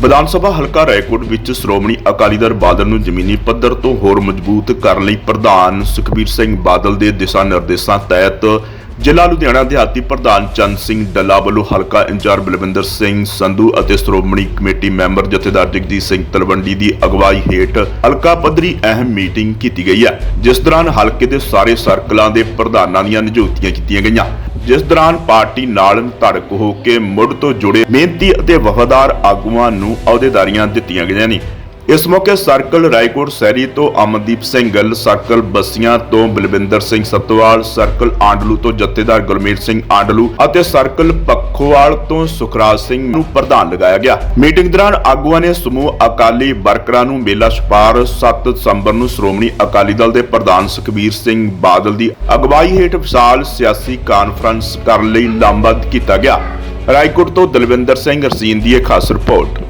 ਵਿਧਾਨ ਸਭਾ ਹਲਕਾ ਰਾਏਕੋਟ ਵਿੱਚ ਸ਼੍ਰੋਮਣੀ ਅਕਾਲੀ ਦਲ ਬਾਦਲ ਨੂੰ ਜ਼ਮੀਨੀ ਪੱਧਰ ਤੋਂ ਹੋਰ ਮਜ਼ਬੂਤ ਕਰਨ ਲਈ ਪ੍ਰਧਾਨ ਸੁਖਬੀਰ ਸਿੰਘ ਬਾਦਲ ਦੇ ਦਿਸ਼ਾ ਨਿਰਦੇਸ਼ਾਂ ਤਹਿਤ ਜ਼ਿਲ੍ਹਾ ਲੁਧਿਆਣਾ ਦਿਹਾਤੀ ਪ੍ਰਧਾਨ ਚੰਦ ਸਿੰਘ ਡੱਲਾ ਵੱਲੋਂ ਹਲਕਾ ਇੰਚਾਰਜ ਬਲਵਿੰਦਰ ਸਿੰਘ ਸੰਧੂ ਅਤੇ ਸ਼੍ਰੋਮਣੀ ਕਮੇਟੀ ਮੈਂਬਰ ਜਥੇਦਾਰ ਜਗਜੀਤ ਸਿੰਘ ਤਲਵੰਡੀ ਦੀ ਅਗਵਾਈ ਹੇਠ ਹਲਕਾ ਪੱਧਰੀ ਅਹਿਮ ਮੀਟਿੰਗ ਕੀਤੀ ਗਈ ਹੈ, ਜਿਸ ਦੌਰਾਨ ਹਲਕੇ ਦੇ ਸਾਰੇ ਸਰਕਲਾਂ ਦੇ ਪ੍ਰਧਾਨਾਂ ਦੀਆਂ ਨਿਯੁਕਤੀਆਂ ਕੀਤੀਆਂ ਗਈਆਂ। ਜਿਸ ਦੌਰਾਨ ਪਾਰਟੀ ਨਾਲ ਧੜਕ ਹੋ ਕੇ ਮੁੱਢ ਤੋਂ ਜੁੜੇ ਮਿਹਨਤੀ ਅਤੇ ਵਫਾਦਾਰ ਆਗੂਆਂ ਨੂੰ ਅਹੁਦੇਦਾਰੀਆਂ ਦਿੱਤੀਆਂ ਗਈਆਂ ਨੇ। ਇਸ ਮੌਕੇ ਸਰਕਲ ਰਾਏਕੋਟ ਸਹਿਰੀ ਤੋਂ ਅਮਨਦੀਪ ਸਿੰਘ ਗਿੱਲ, ਸਰਕਲ ਬੱਸੀਆਂ ਤੋਂ ਬਲਵਿੰਦਰ ਸਿੰਘ ਸਤਵਾਲ, ਸਰਕਲ ਆਂਡਲੂ ਤੋਂ ਜਥੇਦਾਰ ਗੁਰਮੀਤ ਸਿੰਘ ਆਂਡਲੂ ਅਤੇ ਸਰਕਲ ਪੱਖੋਵਾਲ ਤੋਂ ਸੁਖਰਾਜ ਸਿੰਘ ਨੂੰ ਪ੍ਰਧਾਨ ਲਗਾਇਆ ਗਿਆ। ਮੀਟਿੰਗ ਦੌਰਾਨ ਆਗੂਆਂ ਨੇ ਸਮੂਹ ਅਕਾਲੀ ਵਰਕਰਾਂ ਨੂੰ ਮੇਲਾ ਛਪਾਰ 7 ਦਸੰਬਰ ਨੂੰ ਸ਼੍ਰੋਮਣੀ ਅਕਾਲੀ ਦਲ ਦੇ ਪ੍ਰਧਾਨ ਸੁਖਬੀਰ ਸਿੰਘ ਬਾਦਲ ਦੀ ਅਗਵਾਈ ਹੇਠ ਵਿਸ਼ਾਲ ਸਿਆਸੀ ਕਾਨਫਰੰਸ ਕਰਨ ਲਈ ਲਾਮਬੱਧ ਕੀਤਾ ਗਿਆ। ਰਾਏਕੋਟ ਤੋਂ ਦਲਵਿੰਦਰ ਸਿੰਘ ਰਸੀਨ ਦੀ ਇਹ ਖਾਸ ਰਿਪੋਰਟ।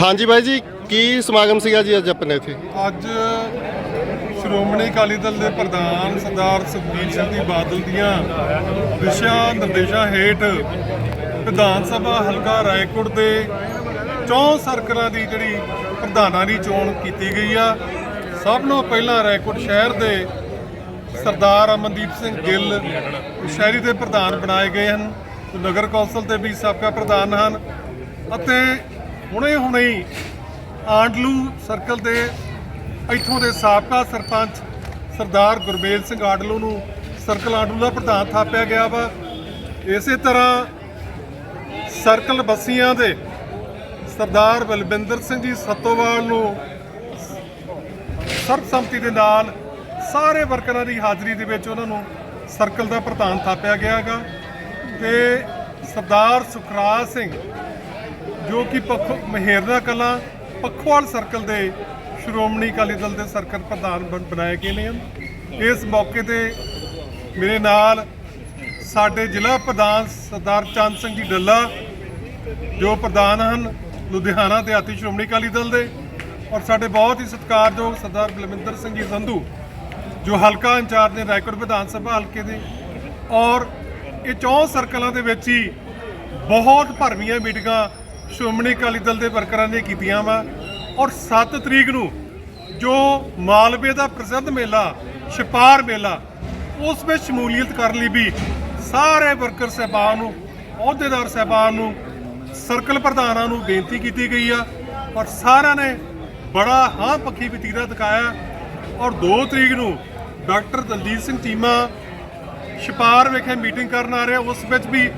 ਹਾਂਜੀ ਬਾਈ ਜੀ, ਕੀ ਸਮਾਗਮ ਸੀਗਾ ਜੀ ਅੱਜ ਆਪਣੇ ਇੱਥੇ? ਅੱਜ ਸ਼੍ਰੋਮਣੀ ਅਕਾਲੀ ਦਲ ਦੇ ਪ੍ਰਧਾਨ ਸਰਦਾਰ ਸੁਖਬੀਰ ਸਿੰਘ ਜੀ ਬਾਦਲ ਦੀਆਂ ਦਿਸ਼ਾ ਨਿਰਦੇਸ਼ਾਂ ਹੇਠ ਵਿਧਾਨ ਸਭਾ ਹਲਕਾ ਰਾਏਕੋਟ ਦੇ ਚੌਂ ਸਰਕਲਾਂ ਦੀ ਜਿਹੜੀ ਪ੍ਰਧਾਨਾਂ ਦੀ ਚੋਣ ਕੀਤੀ ਗਈ ਆ। ਸਭ ਨੂੰ ਪਹਿਲਾਂ ਰਾਏਕੋਟ ਸ਼ਹਿਰ ਦੇ ਸਰਦਾਰ ਅਮਨਦੀਪ ਸਿੰਘ ਗਿੱਲ ਸ਼ਹਿਰੀ ਦੇ ਪ੍ਰਧਾਨ ਬਣਾਏ ਗਏ ਹਨ। ਨਗਰ ਕੌਂਸਲ ਦੇ ਵੀ ਸਾਬਕਾ ਪ੍ਰਧਾਨ ਹਨ ਅਤੇ ਹੁਣੇ ਹੁਣੇ ਹੀ ਆਂਡਲੂ ਸਰਕਲ ਦੇ ਇੱਥੋਂ ਦੇ ਸਾਬਕਾ ਸਰਪੰਚ ਸਰਦਾਰ ਗੁਰਮੇਲ ਸਿੰਘ ਆਂਡਲੂ ਨੂੰ ਸਰਕਲ ਆਂਡਲੂ ਦਾ ਪ੍ਰਧਾਨ ਥਾਪਿਆ ਗਿਆ ਵਾ। ਇਸੇ ਤਰ੍ਹਾਂ ਸਰਕਲ ਬੱਸੀਆਂ ਦੇ ਸਰਦਾਰ ਬਲਵਿੰਦਰ ਸਿੰਘ ਜੀ ਸੱਤੋਵਾਲ ਨੂੰ ਸਰਬਸੰਮਤੀ ਦੇ ਨਾਲ ਸਾਰੇ ਵਰਕਰਾਂ ਦੀ ਹਾਜ਼ਰੀ ਦੇ ਵਿੱਚ ਉਹਨਾਂ ਨੂੰ ਸਰਕਲ ਦਾ ਪ੍ਰਧਾਨ ਥਾਪਿਆ ਗਿਆ ਹੈਗਾ ਤੇ ਸਰਦਾਰ ਸੁਖਰਾਜ ਸਿੰਘ ਜੋ ਕਿ ਪੱਖ ਮਹੇਰਨਾ ਕਲਾਂ ਪੱਖੋਵਾਲ ਸਰਕਲ ਦੇ ਸ਼੍ਰੋਮਣੀ ਅਕਾਲੀ ਦਲ ਦੇ ਸਰਕਲ ਪ੍ਰਧਾਨ ਬਣ- ਬਣਾਏ ਗਏ ਨੇ। ਇਸ ਮੌਕੇ ਤੇ ਮੇਰੇ ਨਾਲ ਸਾਡੇ ਜ਼ਿਲ੍ਹਾ ਪ੍ਰਧਾਨ ਸਰਦਾਰ ਚੰਦ ਸਿੰਘ ਜੀ ਡੱਲਾ, ਜੋ ਪ੍ਰਧਾਨ ਹਨ, ਲੁਧਿਆਣਾ ਦਿਹਾਤੀ ਸ਼੍ਰੋਮਣੀ ਅਕਾਲੀ ਦਲ ਦੇ ਔਰ ਸਾਡੇ ਬਹੁਤ ਹੀ ਸਤਿਕਾਰਯੋਗ ਸਰਦਾਰ ਬਲਵਿੰਦਰ ਸਿੰਘ ਜੀ ਸੰਧੂ, ਜੋ ਹਲਕਾ ਇੰਚਾਰਜ ਨੇ ਰਾਏਕੋਟ ਵਿਧਾਨ ਸਭਾ ਹਲਕੇ ਦੇ ਔਰ ਇਹ ਚੌਂ ਸਰਕਲਾਂ ਦੇ ਵਿੱਚ ਹੀ ਬਹੁਤ ਭਰਵੀਆਂ ਮੀਟਿੰਗਾਂ ਸ਼੍ਰੋਮਣੀ ਅਕਾਲੀ ਦਲ ਦੇ ਵਰਕਰਾਂ ਨੇ ਕੀਤੀਆਂ ਵਾ ਔਰ 7 ਤਰੀਕ ਨੂੰ ਜੋ ਮਾਲਵੇ ਦਾ ਪ੍ਰਸਿੱਧ ਮੇਲਾ, ਛਪਾਰ ਮੇਲਾ, ਉਸ ਵਿੱਚ ਸ਼ਮੂਲੀਅਤ ਕਰਨ ਲਈ ਵੀ ਸਾਰੇ ਵਰਕਰ ਸਹਿਬਾਨ ਨੂੰ, ਅਹੁਦੇਦਾਰ ਸਹਿਬਾਨ ਨੂੰ, ਸਰਕਲ ਪ੍ਰਧਾਨਾਂ ਨੂੰ ਬੇਨਤੀ ਕੀਤੀ ਗਈ ਆ ਔਰ ਸਾਰਿਆਂ ਨੇ ਬੜਾ ਹਾਂ ਪੱਖੀ ਵਤੀਰਾ ਦਿਖਾਇਆ ਔਰ 2 ਤਰੀਕ ਨੂੰ ਡਾਕਟਰ ਦਲਜੀਤ ਸਿੰਘ ਚੀਮਾ ਛਪਾਰ ਵਿਖੇ ਮੀਟਿੰਗ ਕਰਨ ਆ ਰਿਹਾ, ਉਸ ਵਿੱਚ ਵੀ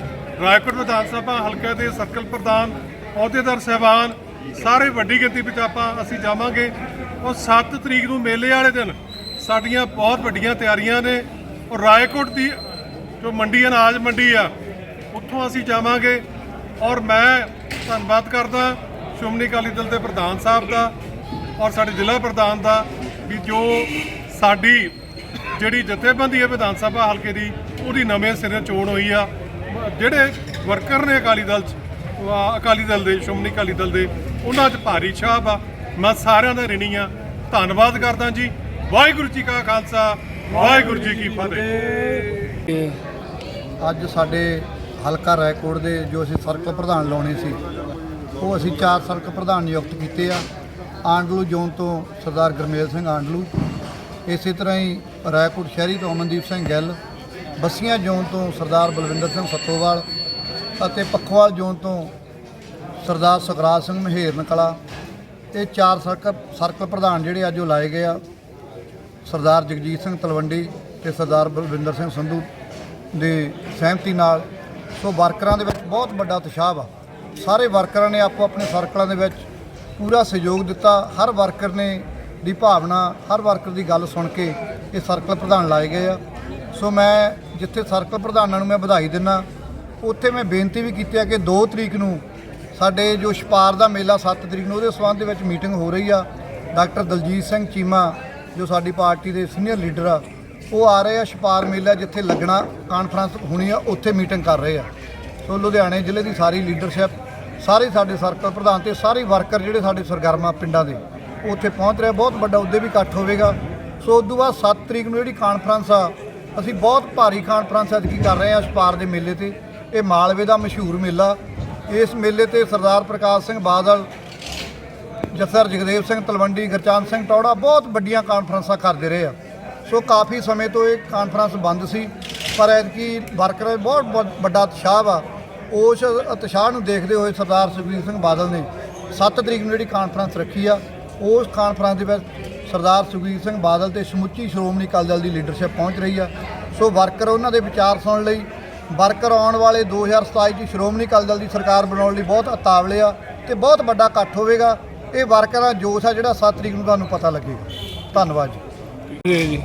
ਰਾਏਕੋਟ ਵਿਧਾਨ ਸਭਾ ਹਲਕਾ ਦੇ ਸਰਕਲ ਪ੍ਰਧਾਨ ਅਹੁਦੇਦਾਰ ਸਹਿਬਾਨ, ਸਾਰੇ ਵੱਡੀ ਗਿਣਤੀ ਵਿੱਚ ਆਪਾਂ ਅਸੀਂ ਜਾਵਾਂਗੇ। ਉਹ 7 ਤਰੀਕ ਨੂੰ ਮੇਲੇ ਵਾਲੇ ਦਿਨ ਸਾਡੀਆਂ ਬਹੁਤ ਵੱਡੀਆਂ ਤਿਆਰੀਆਂ ਨੇ। ਔਰ ਰਾਏਕੋਟ ਦੀ ਜੋ ਮੰਡੀ ਅਨਾਜ ਮੰਡੀ ਆ, ਉੱਥੋਂ ਅਸੀਂ ਜਾਵਾਂਗੇ। ਔਰ ਮੈਂ ਧੰਨਵਾਦ ਕਰਦਾ ਸ਼੍ਰੋਮਣੀ ਅਕਾਲੀ ਦਲ ਦੇ ਪ੍ਰਧਾਨ ਸਾਹਿਬ ਦਾ ਔਰ ਸਾਡੇ ਜ਼ਿਲ੍ਹਾ ਪ੍ਰਧਾਨ ਦਾ ਵੀ ਜੋ ਸਾਡੀ ਜਿਹੜੀ ਜਥੇਬੰਦੀ ਹੈ ਵਿਧਾਨ ਸਭਾ ਹਲਕੇ ਦੀ, ਉਹਦੀ ਨਵੇਂ ਸਿਰੇ ਚੋਣ ਹੋਈ ਆ। ਜਿਹੜੇ ਵਰਕਰ ਨੇ ਅਕਾਲੀ ਦਲ ਚ ਅਕਾਲੀ ਦਲ ਦੇ ਸ਼੍ਰੋਮਣੀ ਅਕਾਲੀ ਦਲ ਦੇ ਉਹਨਾਂ 'ਚ ਭਾਰੀ ਛਾਪ ਆ। ਮੈਂ ਸਾਰਿਆਂ ਦਾ ਰਿਣੀ ਆ। ਧੰਨਵਾਦ ਕਰਦਾ ਜੀ। ਵਾਹਿਗੁਰੂ ਜੀ ਕਾ ਖਾਲਸਾ ਵਾਹਿਗੁਰੂ ਜੀ ਕੀ ਫਤਿਹ। ਅੱਜ ਸਾਡੇ ਹਲਕਾ ਰਾਏਕੋਟ ਦੇ ਜੋ ਅਸੀਂ ਸਰਕਲ ਪ੍ਰਧਾਨ ਲਾਉਣੇ ਸੀ ਉਹ ਅਸੀਂ ਚਾਰ ਸਰਕਲ ਪ੍ਰਧਾਨ ਨਿਯੁਕਤ ਕੀਤੇ ਆ। ਆਂਡਲੂ ਜ਼ੋਨ ਤੋਂ ਸਰਦਾਰ ਗਰਮੇਲ ਸਿੰਘ ਆਂਡਲੂ ਇਸੇ ਤਰ੍ਹਾਂ ਹੀ ਰਾਏਕੋਟ ਸ਼ਹਿਰੀ ਤੋਂ ਅਮਨਦੀਪ ਸਿੰਘ ਗਿੱਲ ਬੱਸੀਆਂ ਜ਼ੋਨ ਤੋਂ ਸਰਦਾਰ ਬਲਵਿੰਦਰ ਸਿੰਘ ਸੱਤੋਵਾਲ ਅਤੇ ਪੱਖੋਵਾਲ ਜ਼ੋਨ ਤੋਂ ਸਰਦਾਰ ਸੁਖਰਾਜ ਸਿੰਘ ਮਹੇਰਨ ਕਲਾ ਇਹ ਚਾਰ ਸਰਕਲ ਸਰਕਲ ਪ੍ਰਧਾਨ ਜਿਹੜੇ ਅੱਜ ਉਹ ਲਾਏ ਗਏ ਆ। ਸਰਦਾਰ ਜਗਜੀਤ ਸਿੰਘ ਤਲਵੰਡੀ ਤੇ ਸਰਦਾਰ ਬਲਵਿੰਦਰ ਸਿੰਘ ਸੰਧੂ ਦੇ ਸਹਿਮਤੀ ਨਾਲ। ਸੋ ਵਰਕਰਾਂ ਦੇ ਵਿੱਚ ਬਹੁਤ ਵੱਡਾ ਉਤਸ਼ਾਹ ਵਾ। ਸਾਰੇ ਵਰਕਰਾਂ ਨੇ ਆਪੋ ਆਪਣੇ ਸਰਕਲਾਂ ਦੇ ਵਿੱਚ ਪੂਰਾ ਸਹਿਯੋਗ ਦਿੱਤਾ। ਹਰ ਵਰਕਰ ਨੇ ਦੀ ਭਾਵਨਾ, ਹਰ ਵਰਕਰ ਦੀ ਗੱਲ ਸੁਣ ਕੇ ਇਹ ਸਰਕਲ ਪ੍ਰਧਾਨ ਲਾਏ ਗਏ ਆ। ਸੋ ਮੈਂ ਜਿੱਥੇ ਸਰਕਲ ਪ੍ਰਧਾਨਾਂ ਨੂੰ ਮੈਂ ਵਧਾਈ ਦਿੰਦਾ ਉੱਥੇ ਮੈਂ ਬੇਨਤੀ ਵੀ ਕੀਤੀ ਆ ਕਿ 2 ਤਰੀਕ ਨੂੰ ਸਾਡੇ ਜੋ ਛਪਾਰ ਦਾ ਮੇਲਾ 7 ਤਰੀਕ ਨੂੰ, ਉਹਦੇ ਸੰਬੰਧ ਦੇ ਵਿੱਚ ਮੀਟਿੰਗ ਹੋ ਰਹੀ ਆ। ਡਾਕਟਰ ਦਲਜੀਤ ਸਿੰਘ ਚੀਮਾ, ਜੋ ਸਾਡੀ ਪਾਰਟੀ ਦੇ ਸੀਨੀਅਰ ਲੀਡਰ ਆ, ਉਹ ਆ ਰਹੇ ਆ ਛਪਾਰ ਮੇਲਾ ਜਿੱਥੇ ਲੱਗਣਾ ਕਾਨਫਰੰਸ ਹੋਣੀ ਆ, ਉੱਥੇ ਮੀਟਿੰਗ ਕਰ ਰਹੇ ਆ। ਸੋ ਲੁਧਿਆਣੇ ਜ਼ਿਲ੍ਹੇ ਦੀ ਸਾਰੀ ਲੀਡਰਸ਼ਿਪ, ਸਾਰੇ ਸਾਡੇ ਸਰਕਲ ਪ੍ਰਧਾਨ ਤੇ ਸਾਰੇ ਵਰਕਰ ਜਿਹੜੇ ਸਾਡੇ ਸਰਗਰਮਾ ਪਿੰਡਾਂ ਦੇ ਉਹ ਉੱਥੇ ਪਹੁੰਚ ਰਹੇ ਬਹੁਤ ਵੱਡਾ ਉਹਦੇ ਵੀ ਇਕੱਠ ਹੋਵੇਗਾ। ਸੋ ਉਸ ਤੋਂ ਬਾਅਦ 7 ਤਰੀਕ ਨੂੰ ਜਿਹੜੀ ਕਾਨਫਰੰਸ ਆ, ਅਸੀਂ ਬਹੁਤ ਭਾਰੀ ਕਾਨਫਰੰਸ ਅੱਜ ਕੀ ਕਰ ਰਹੇ ਹਾਂ ਛਪਾਰ ਦੇ ਮੇਲੇ ਤੇ। ਇਹ ਮਾਲਵੇ ਦਾ ਮਸ਼ਹੂਰ ਮੇਲਾ। ਇਸ ਮੇਲੇ ਤੇ ਸਰਦਾਰ ਪ੍ਰਕਾਸ਼ ਸਿੰਘ ਬਾਦਲ, ਜਸਰ ਜਗਦੇਵ ਸਿੰਘ ਤਲਵੰਡੀ ਗੁਰਚਾਂਦ ਸਿੰਘ ਟੌੜਾ ਬਹੁਤ ਵੱਡੀਆਂ ਕਾਨਫਰੰਸਾਂ ਕਰਦੇ ਰਹੇ ਆ। ਸੋ ਕਾਫੀ ਸਮੇਂ ਤੋਂ ਇਹ ਕਾਨਫਰੰਸ ਬੰਦ ਸੀ, ਪਰ ਐਤਕੀ ਵਰਕਰ ਬਹੁਤ ਵ- ਵੱਡਾ ਉਤਸ਼ਾਹ ਵਾ। ਉਸ ਉਤਸ਼ਾਹ ਨੂੰ ਦੇਖਦੇ ਹੋਏ ਸਰਦਾਰ ਸੁਖਬੀਰ ਸਿੰਘ ਬਾਦਲ ਨੇ 7 ਤਰੀਕ ਨੂੰ ਜਿਹੜੀ ਕਾਨਫਰੰਸ ਰੱਖੀ ਆ, ਉਸ ਕਾਨਫਰੰਸ ਦੇ ਵਿੱਚ ਸਰਦਾਰ ਸੁਖਬੀਰ ਸਿੰਘ ਬਾਦਲ ਤੇ ਸਮੁੱਚੀ ਸ਼੍ਰੋਮਣੀ ਅਕਾਲੀ ਦਲ ਦੀ ਲੀਡਰਸ਼ਿਪ ਪਹੁੰਚ ਰਹੀ ਆ। ਸੋ ਵਰਕਰ ਉਹਨਾਂ ਦੇ ਵਿਚਾਰ ਸੁਣਨ ਲਈ ਵਰਕਰ ਆਉਣ ਵਾਲੇ 2027 ਚ ਸ਼੍ਰੋਮਣੀ ਅਕਾਲੀ ਦਲ ਦੀ ਸਰਕਾਰ ਬਣਾਉਣ ਲਈ ਬਹੁਤ ਉਤਾਵਲੇ ਆ ਤੇ ਬਹੁਤ ਵੱਡਾ ਇਕੱਠ ਹੋਵੇਗਾ। ਇਹ ਵਰਕਰਾਂ ਜੋਸ਼ ਆ ਜਿਹੜਾ 7 ਤਰੀਕ ਨੂੰ ਤੁਹਾਨੂੰ ਪਤਾ ਲੱਗੇਗਾ। ਧੰਨਵਾਦ ਜੀ।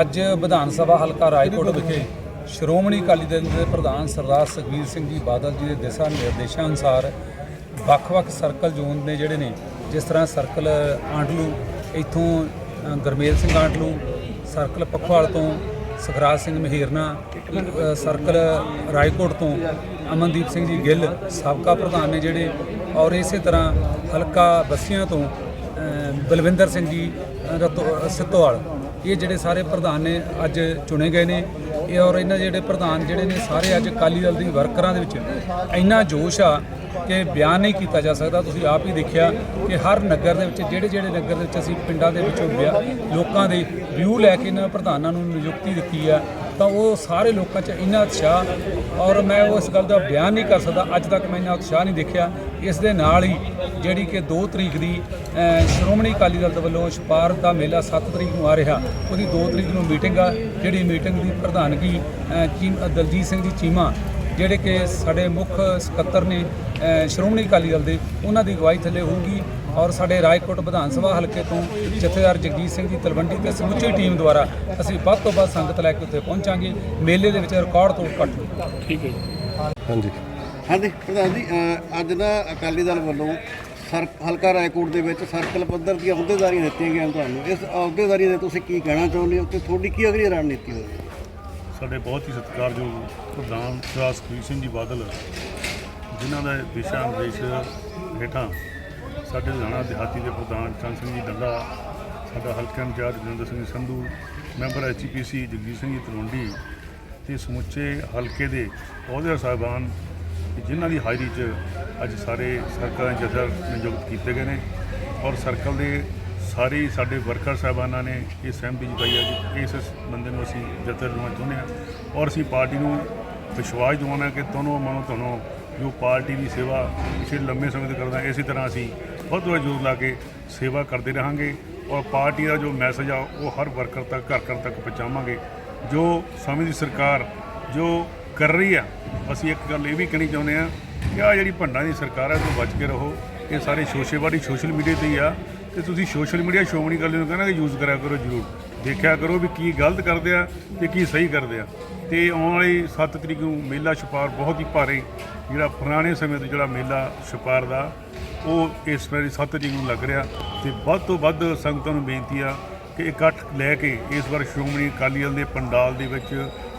ਅੱਜ ਵਿਧਾਨ ਸਭਾ ਹਲਕਾ ਰਾਏਕੋਟ ਵਿਖੇ ਸ਼੍ਰੋਮਣੀ ਅਕਾਲੀ ਦਲ ਦੇ ਪ੍ਰਧਾਨ ਸਰਦਾਰ ਸੁਖਬੀਰ ਸਿੰਘ ਜੀ ਬਾਦਲ ਜੀ ਦੇ ਦਿਸ਼ਾ ਨਿਰਦੇਸ਼ਾਂ ਅਨੁਸਾਰ ਵੱਖ-ਵੱਖ ਸਰਕਲ ਜ਼ੋਨ ਨੇ ਜਿਹੜੇ ਨੇ ਜਿਸ ਤਰ੍ਹਾਂ ਸਰਕਲ ਆਂਡਲੂ ਇੱਥੋਂ ਅ, ਗੁਰਮੇਲ ਸਿੰਘ ਆਂਡਲੂ ਸਰਕਲ ਪਖਵਾਲ ਤੋਂ ਸੁਖਰਾਜ ਸਿੰਘ ਮਹੀਰਨਾ ਸਰਕਲ ਰਾਏਕੋਟ ਤੋਂ ਅਮਨਦੀਪ ਸਿੰਘ ਜੀ ਗਿੱਲ ਸਾਬਕਾ ਪ੍ਰਧਾਨ ਨੇ ਜਿਹੜੇ ਔਰ ਇਸੇ ਤਰ੍ਹਾਂ ਹਲਕਾ ਬੱਸੀਆਂ ਤੋਂ ਬਲਵਿੰਦਰ ਸਿੰਘ ਜੀ ਅ, ਸਿੱਤੋਵਾਲ ਇਹ ਜਿਹੜੇ ਸਾਰੇ ਪ੍ਰਧਾਨ ਨੇ ਅੱਜ ਚੁਣੇ ਗਏ ਨੇ। ਇਹ ਔਰ ਇਹਨਾਂ ਜਿਹੜੇ ਪ੍ਰਧਾਨ ਜਿਹੜੇ ਨੇ ਸਾਰੇ ਅੱਜ ਅਕਾਲੀ ਦਲ ਦੀ ਵਰਕਰਾਂ ਦੇ ਵਿੱਚ ਇੰਨਾ ਜੋਸ਼ ਆ ਕਿ ਬਿਆਨ ਨਹੀਂ ਕੀਤਾ ਜਾ ਸਕਦਾ। ਤੁਸੀਂ ਆਪ ਹੀ ਦੇਖਿਆ ਕਿ ਹਰ ਨਗਰ ਦੇ ਵਿੱਚ, ਜਿਹੜੇ ਜਿਹੜੇ ਨਗਰ ਦੇ ਵਿੱਚ ਅਸੀਂ ਪਿੰਡਾਂ ਦੇ ਵਿੱਚੋਂ ਵਿਆ- ਲੋਕਾਂ ਦੇ ਵਿਊ ਲੈ ਕੇ ਇਹਨਾਂ ਪ੍ਰਧਾਨਾਂ ਨੂੰ ਨਿਯੁਕਤੀ ਦਿੱਤੀ ਆ ਤਾਂ ਉਹ ਸਾਰੇ ਲੋਕਾਂ 'ਚ ਇੰਨਾ ਉਤਸ਼ਾਹ ਔਰ ਮੈਂ ਉਸ ਗੱਲ ਦਾ ਬਿਆਨ ਨਹੀਂ ਕਰ ਸਕਦਾ। ਅੱਜ ਤੱਕ ਮੈਂ ਇੰਨਾ ਉਤਸ਼ਾਹ ਨਹੀਂ ਦੇਖਿਆ। ਇਸ ਦੇ ਨਾਲ ਹੀ ਜਿਹੜੀ ਕਿ 2 ਤਰੀਕ ਦੀ ਸ਼੍ਰੋਮਣੀ ਅਕਾਲੀ ਦਲ ਵੱਲੋਂ ਛਪਾਰ ਦਾ ਮੇਲਾ 7 ਤਰੀਕ ਨੂੰ ਆ ਰਿਹਾ। ਉਹਦੀ 2 ਤਰੀਕ ਨੂੰ ਮੀਟਿੰਗ ਆ। ਜਿਹੜੀ ਮੀਟਿੰਗ ਦੀ ਪ੍ਰਧਾਨਗੀ ਚੀਮ, ਦਲਜੀਤ ਸਿੰਘ ਜੀ ਚੀਮਾ ਜਿਹੜੇ ਕਿ ਸਾਡੇ ਮੁੱਖ ਸਕੱਤਰ ਨੇ ਸ਼੍ਰੋਮਣੀ ਅਕਾਲੀ ਦਲ ਦੇ ਉਹਨਾਂ ਦੀ ਅਗਵਾਈ ਥੱਲੇ ਹੋਊਗੀ ਔਰ ਸਾਡੇ ਰਾਏਕੋਟ ਵਿਧਾਨ ਸਭਾ ਹਲਕੇ ਤੋਂ ਜਥੇਦਾਰ ਜਗਜੀਤ ਸਿੰਘ ਜੀ ਤਲਵੰਡੀ ਤੇ ਸਮੁੱਚੀ ਟੀਮ ਦੁਆਰਾ ਅਸੀਂ ਵੱਧ ਤੋਂ ਵੱਧ ਸੰਗਤ ਲੈ ਕੇ ਉੱਥੇ ਪਹੁੰਚਾਂਗੇ। ਮੇਲੇ ਦੇ ਵਿੱਚ ਰਿਕਾਰਡ ਤੋਂ ਘੱਟ। ਹਾਂਜੀ। ਹਾਂਜੀ ਪ੍ਰਧਾਨ ਜੀ ਅੱਜ ਨਾ ਅਕਾਲੀ ਦਲ ਵੱਲੋਂ ਸਰ ਹਲਕਾ ਰਾਏਕੋਟ ਦੇ ਵਿੱਚ ਸਰਕਲ ਪੱਧਰ ਦੀਆਂ ਅਹੁਦੇਦਾਰੀਆਂ ਦਿੱਤੀਆਂ ਗਈਆਂ ਤੁਹਾਨੂੰ। ਇਸ ਅਹੁਦੇਦਾਰੀ ਦੇ ਤੁਸੀਂ ਕੀ ਕਹਿਣਾ ਚਾਹੁੰਦੇ ਹੋ? ਤੇ ਤੁਹਾਡੀ ਕੀ ਅਗਲੀ ਰਣਨੀਤੀ ਹੋਵੇਗੀ? ਸਾਡੇ ਬਹੁਤ ਹੀ ਸਤਿਕਾਰਯੋਗ ਪ੍ਰਧਾਨ ਸਰਦਾਰ ਸੁਖਬੀਰ ਸਿੰਘ ਜੀ ਬਾਦਲ, ਜਿਨ੍ਹਾਂ ਦਾ ਦਿਸ਼ਾ ਨਿਰਦੇਸ਼ ਹੇਠਾਂ ਸਾਡੇ ਲੁਧਿਆਣਾ ਦਿਹਾਤੀ ਦੇ ਪ੍ਰਧਾਨ ਚੰਦ ਸਿੰਘ ਜੀ ਡੱਲਾ ਸਾਡਾ ਹਲਕਾ incharge Jaginder Singh Sandhu, member HPC Jagjit Singh ji Talwandi ਤੇ ਸਮੁੱਚੇ ਹਲਕੇ ਦੇ ਅਹੁਦੇ ਸਾਹਿਬਾਨ ਜਿਨ੍ਹਾਂ ਦੀ ਹਾਜ਼ਰੀ 'ਚ ਅੱਜ ਸਾਰੇ ਸਰਕਲਾਂ ਦੇ ਨਿਯੁਕਤ ਕੀਤੇ ਗਏ ਨੇ ਔਰ ਸਰਕਲ ਦੇ ਸਾਰੇ ਸਾਡੇ ਵਰਕਰ ਸਾਹਿਬਾਨਾਂ ਨੇ ਇਹ ਸਹਿਮਤੀ ਜਤਾਈ ਹੈ ਕਿ ਇਸ ਇਸ ਬੰਦੇ ਨੂੰ ਅਸੀਂ ਜਥੇਦਾਰ ਬਣਾਉਣਾ ਚਾਹੁੰਦੇ ਹਾਂ ਔਰ ਅਸੀਂ ਪਾਰਟੀ ਨੂੰ ਵਿਸ਼ਵਾਸ ਦਿਵਾਉਣਾ ਕਿ ਤੁਹਾਨੂੰ ਮਨੋਂ ਤੁਹਾਨੂੰ ਜੋ ਪਾਰਟੀ ਦੀ ਸੇਵਾ ਪਿਛਲੇ ਲੰਮੇ ਸਮੇਂ ਤੋਂ ਕਰਦਾ, ਇਸੇ ਤਰ੍ਹਾਂ ਅਸੀਂ ਬਹੁਤ ਬਹੁਤ ਜ਼ੋਰ ਲਾ ਕੇ ਸੇਵਾ ਕਰਦੇ ਰਹਾਂਗੇ ਔਰ ਪਾਰਟੀ ਦਾ ਜੋ ਮੈਸੇਜ ਆ, ਉਹ ਹਰ ਵਰਕਰ ਤੱਕ, ਘਰ ਘਰ ਤੱਕ ਪਹੁੰਚਾਵਾਂਗੇ। ਜੋ ਸਮੇਂ ਦੀ ਸਰਕਾਰ ਜੋ ਕਰ ਰਹੀ ਆ, ਅਸੀਂ ਇੱਕ ਗੱਲ ਇਹ ਵੀ ਕਹਿਣੀ ਚਾਹੁੰਦੇ ਆ ਕਿ ਆ ਜਿਹੜੀ ਭੰਡਾਂ ਦੀ ਸਰਕਾਰ ਹੈ ਤੋਂ ਬਚ ਕੇ ਰਹੋ। ਇਹ ਸਾਰੇ ਸ਼ੋਸ਼ੇਬਾੜੀ ਸੋਸ਼ਲ ਮੀਡੀਆ ਤੇ ਹੀ ਆ। ਤੇ ਤੁਸੀਂ ਸੋਸ਼ਲ ਮੀਡੀਆ ਸ਼ੋਮਣੀ ਗੱਲ ਨੂੰ ਕਹਿੰਦਾ ਕਿ ਯੂਜ਼ ਕਰਿਆ ਕਰੋ ਜ਼ਰੂਰ। ਦੇਖਿਆ ਕਰੋ ਵੀ ਕੀ ਗਲਤ ਕਰਦੇ ਆ ਤੇ ਕੀ ਸਹੀ ਕਰਦੇ ਆ। ਤੇ ਆਉਣ ਵਾਲੀ 7 ਤਰੀਕ ਨੂੰ ਮੇਲਾ ਛਪਾਰ ਬਹੁਤ ਹੀ ਭਾਰੀ, ਜਿਹੜਾ ਪੁਰਾਣੇ ਸਮੇਂ ਤੋਂ ਜਿਹੜਾ ਮੇਲਾ ਛਪਾਰ ਦਾ, ਉਹ ਇਸ ਵਾਰੀ 7 ਤਰੀਕ ਨੂੰ ਲੱਗ ਰਿਹਾ। ਤੇ ਵੱਧ ਤੋਂ ਵੱਧ ਸੰਗਤਾਂ ਨੂੰ ਬੇਨਤੀ ਆ ਕਿ ਇਕੱਠ ਲੈ ਕੇ ਇਸ ਵਾਰ ਸ਼੍ਰੋਮਣੀ ਅਕਾਲੀ ਦਲ ਦੇ ਪੰਡਾਲ ਦੇ ਵਿੱਚ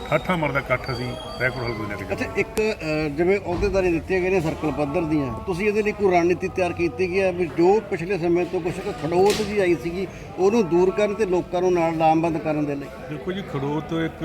ਠਾਠਾ ਮਰਦਾ ਇਕੱਠ ਅਸੀਂ ਰੈਕੋਰਡ ਹਲਕੇ ਲੈ ਕੇ। ਅੱਛਾ ਇੱਕ ਅਹ, ਜਿਵੇਂ ਅਹੁਦੇਦਾਰੀ ਦਿੱਤੀਆਂ ਗਈਆਂ ਨੇ ਸਰਕਲ ਪੱਧਰ ਦੀਆਂ ਤੁਸੀਂ ਇਹਦੇ ਲਈ ਕੋਈ ਰਣਨੀਤੀ ਤਿਆਰ ਕੀਤੀ ਗਈ ਹੈ ਵੀ ਜੋ ਪਿਛਲੇ ਸਮੇਂ ਤੋਂ ਕੁਝ ਖੜੋਤ ਜੀ ਆਈ ਸੀਗੀ ਉਹਨੂੰ ਦੂਰ ਕਰਨ ਤੇ ਲੋਕਾਂ ਨੂੰ ਨਾਲ ਲਾਮਬੰਦ ਕਰਨ ਦੇ ਲਈ ਦੇਖੋ ਜੀ ਖੜੋਤ ਇੱਕ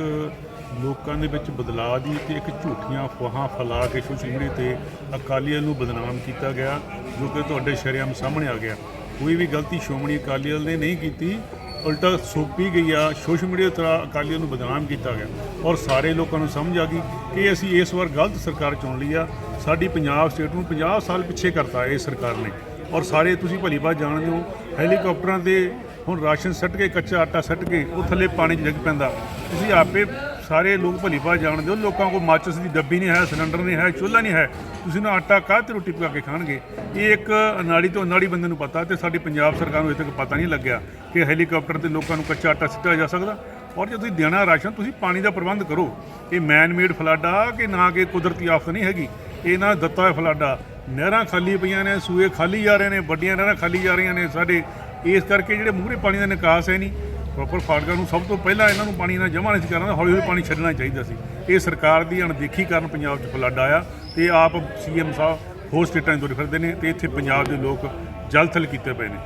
ਲੋਕਾਂ ਦੇ ਵਿੱਚ ਬਦਲਾਅ ਦੀ ਤੇ ਇੱਕ ਝੂਠੀਆਂ ਅਫਵਾਹਾਂ ਫੈਲਾ ਕੇ ਸੋਸ਼ਲ ਮੀਡੀਆ ਤੇ ਅਕਾਲੀਆਂ ਨੂੰ ਬਦਨਾਮ ਕੀਤਾ ਗਿਆ ਜੋ ਕਿ ਤੁਹਾਡੇ ਸ਼ਰੇਆਮ ਸਾਹਮਣੇ ਆ ਗਿਆ ਕੋਈ ਵੀ ਗਲਤੀ ਸ਼੍ਰੋਮਣੀ ਅਕਾਲੀ ਦਲ ਨੇ ਨਹੀਂ ਕੀਤੀ ਉਲਟਾ ਸੋਪੀ ਗਈ ਆ, ਸੋਸ਼ਲ ਮੀਡੀਆ ਤਰ੍ਹਾਂ ਅਕਾਲੀਆਂ ਨੂੰ ਬਦਨਾਮ ਕੀਤਾ ਗਿਆ। ਔਰ ਸਾਰੇ ਲੋਕਾਂ ਨੂੰ ਸਮਝ ਆ ਗਈ ਕਿ ਅਸੀਂ ਇਸ ਵਾਰ ਗਲਤ ਸਰਕਾਰ ਚੁਣ ਲਈ ਆ। ਸਾਡੀ ਪੰਜਾਬ ਸਟੇਟ ਨੂੰ 50 ਸਾਲ ਪਿੱਛੇ ਕਰਤਾ ਇਹ ਸਰਕਾਰ ਨੇ। ਔਰ ਸਾਰੇ ਤੁਸੀਂ ਭਲੀ ਬਾਤ ਜਾਣਦੇ ਹੋ, ਹੈਲੀਕਾਪਟਰਾਂ ਤੇ ਹੁਣ ਰਾਸ਼ਨ ਸੱਟ ਕੇ, ਕੱਚਾ ਆਟਾ ਸੱਟ ਕੇ, ਉਹ ਥੱਲੇ ਪਾਣੀ 'ਚ ਡਿੱਗ ਪੈਂਦਾ। ਤੁਸੀਂ ਆਪੇ ਸਾਰੇ ਲੋਕ ਭਲੀ ਬਾਤ ਜਾਣਦੇ ਹੋ। ਲੋਕਾਂ ਕੋਲ ਮਾਚਿਸ ਦੀ ਡੱਬੀ ਨਹੀਂ ਹੈ, ਸਿਲੰਡਰ ਨਹੀਂ ਹੈ, ਚੁੱਲ੍ਹਾ ਨਹੀਂ ਹੈ। ਤੁਸੀਂ ਨਾ ਆਟਾ ਕਾਹ ਤੇ ਰੋਟੀ ਪਕਾ ਕੇ ਖਾਣਗੇ? ਇਹ ਇੱਕ ਅਨਾੜੀ ਤੋਂ ਅਨਾੜੀ ਬੰਦੇ ਨੂੰ ਪਤਾ ਤੇ ਸਾਡੀ ਪੰਜਾਬ ਸਰਕਾਰ ਨੂੰ ਅਜੇ ਤੱਕ ਪਤਾ ਨਹੀਂ ਲੱਗਿਆ ਕਿ ਹੈਲੀਕਾਪਟਰ ਤੇ ਲੋਕਾਂ ਨੂੰ ਕੱਚਾ ਆਟਾ ਸਿੱਟਿਆ ਜਾ ਸਕਦਾ। ਔਰ ਜੇ ਤੁਸੀਂ ਦੇਣਾ ਰਾਸ਼ਨ, ਤੁਸੀਂ ਪਾਣੀ ਦਾ ਪ੍ਰਬੰਧ ਕਰੋ। ਇਹ ਮੈਨ ਮੇਡ ਫਲੱਡ ਆ ਕਿ ਨਾ ਕਿ ਕੁਦਰਤੀ ਆਫਤ ਨਹੀਂ ਹੈਗੀ। ਇਹ ਨਾ ਦਿੱਤਾ ਹੋਇਆ ਫਲੱਡ ਆ। ਨਹਿਰਾਂ ਖਾਲੀ ਪਈਆਂ ਨੇ, ਸੂਏ ਖਾਲੀ ਜਾ ਰਹੇ ਨੇ, ਵੱਡੀਆਂ ਨਹਿਰਾਂ ਖਾਲੀ ਜਾ ਰਹੀਆਂ ਨੇ। ਸਾਡੇ ਇਸ ਕਰਕੇ ਜਿਹੜੇ ਮੂਹਰੇ ਪਾਣੀ ਦਾ ਨਿਕਾਸ ਹੈ ਨਹੀਂ। ਪ੍ਰੋਪਰ ਫਾਟਕਾਂ ਨੂੰ ਸਭ ਤੋਂ ਪਹਿਲਾਂ ਇਹਨਾਂ ਨੂੰ ਪਾਣੀ ਨਾਲ ਜਮ੍ਹਾਂ ਨਹੀਂ ਸੀ ਕਰਨਾ ਹੌਲੀ ਹੌਲੀ ਪਾਣੀ ਛੱਡਣਾ ਚਾਹੀਦਾ ਸੀ। ਇਹ ਸਰਕਾਰ ਦੀ ਅਣਦੇਖੀ ਕਾਰਨ ਪੰਜਾਬ 'ਚ ਫਲੱਡ ਆਇਆ ਤੇ ਆਪ ਸੀਐਮ ਸਾਹਿਬ ਹੋਰ ਸਟੇਟਾਂ 'ਚ ਤੁਰੇ ਫਿਰਦੇ ਨੇ ਤੇ ਇੱਥੇ ਪੰਜਾਬ ਦੇ ਲੋਕ ਜਲ ਥਲ ਕੀਤੇ ਪਏ ਨੇ।